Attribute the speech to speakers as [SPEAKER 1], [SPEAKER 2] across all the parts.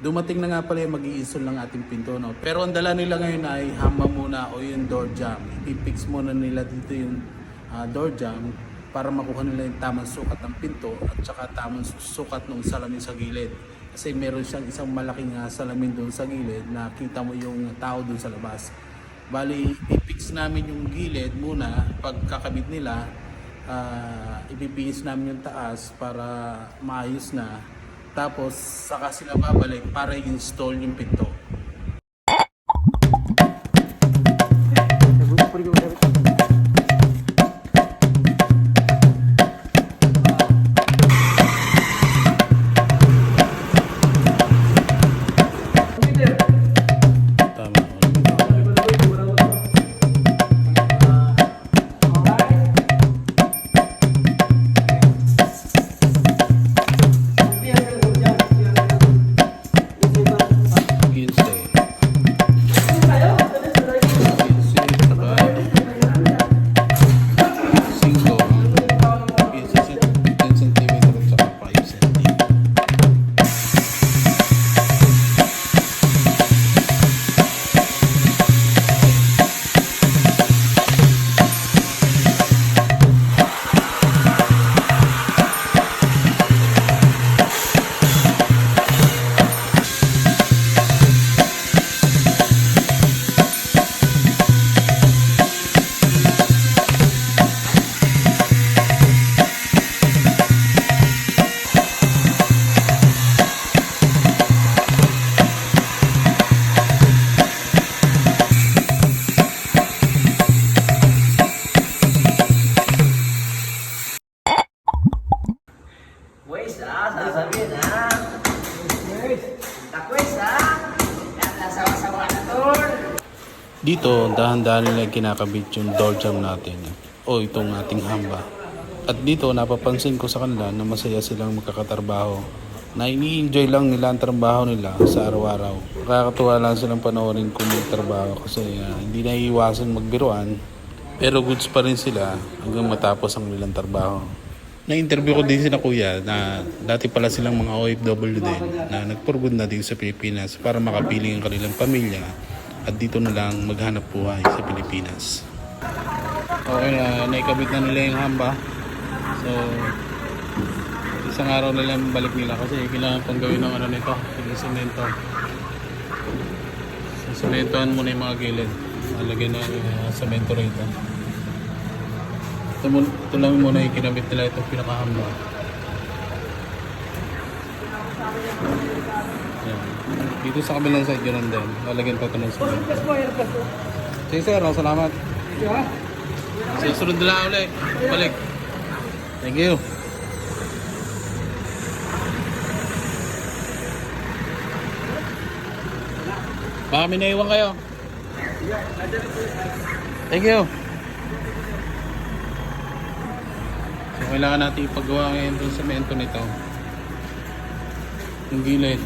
[SPEAKER 1] Dumating na nga pala yung mag install ng ating pinto. No? Pero ang dala nila ngayon ay hamba muna o yung door jam. Ipipix muna nila dito yung ah, door jam para makuha nila yung tamang sukat ng pinto at saka tamang sukat ng salamin sa gilid. Kasi meron siyang isang malaking ah, salamin doon sa gilid na kita mo yung tao doon sa labas. Bali, ipix namin yung gilid muna pagkakabit nila. ah ipipis namin yung taas para maayos na. Tapos saka sila babalik para i-install yung pinto.
[SPEAKER 2] Wes ah, sasabihin ah. Takwes ah. Yan, nasawa-sawa na tol.
[SPEAKER 1] Dito, dahan-dahan nila kinakabit yung door jam natin o itong ating hamba. At dito, napapansin ko sa kanila na masaya silang magkakatrabaho. Na ini-enjoy lang nila ang trabaho nila sa araw-araw. Nakakatuwa lang silang panoorin kung magtrabaho kasi ah, hindi na iiwasan magbiruan. Pero goods pa rin sila hanggang matapos ang nilang trabaho. Na-interview ko din sila kuya na dati pala silang mga OFW din na nagpurgod na dito sa Pilipinas para makapiling ang kanilang pamilya at dito na lang maghanap buhay sa Pilipinas. Okay na, naikabit na nila yung hamba. So, isang araw na lang balik nila kasi kailangan pang gawin ng ano nito, yung semento. So, sementohan muna yung mga gilid. Alagyan ng uh, semento rito. Ito, ito lang muna yung kinabit nila itong pinakahamba. Yan. Dito sa kabilang side yun din. Lalagyan pa ito ng semento. Sige sir, oh, salamat. Sa sunod na lang ulit. Balik. Thank you. Baka may naiwan kayo. Thank you. Kailangan natin ipagawa ngayon itong semento nito. Yung gilid.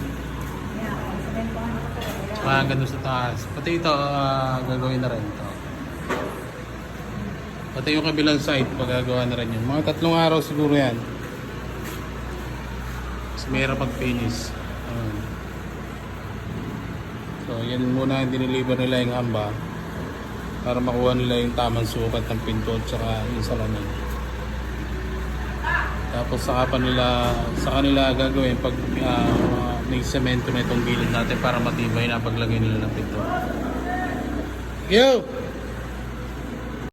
[SPEAKER 1] Ah, hanggang sa taas. Pati ito, ah, gagawin na rin ito. Pati yung kabilang side, pagagawa na rin yun. Mga tatlong araw siguro yan. Mas mahirap pag-finish. Ayan. So, yan muna ang diniliver nila yung hamba para makuha nila yung tamang sukat ng pinto at saka yung salamin. Tapos saka pa nila, sa kanila gagawin pag ah, may semento na itong gilid natin para matibay na paglagay nila ng pinto. Yo!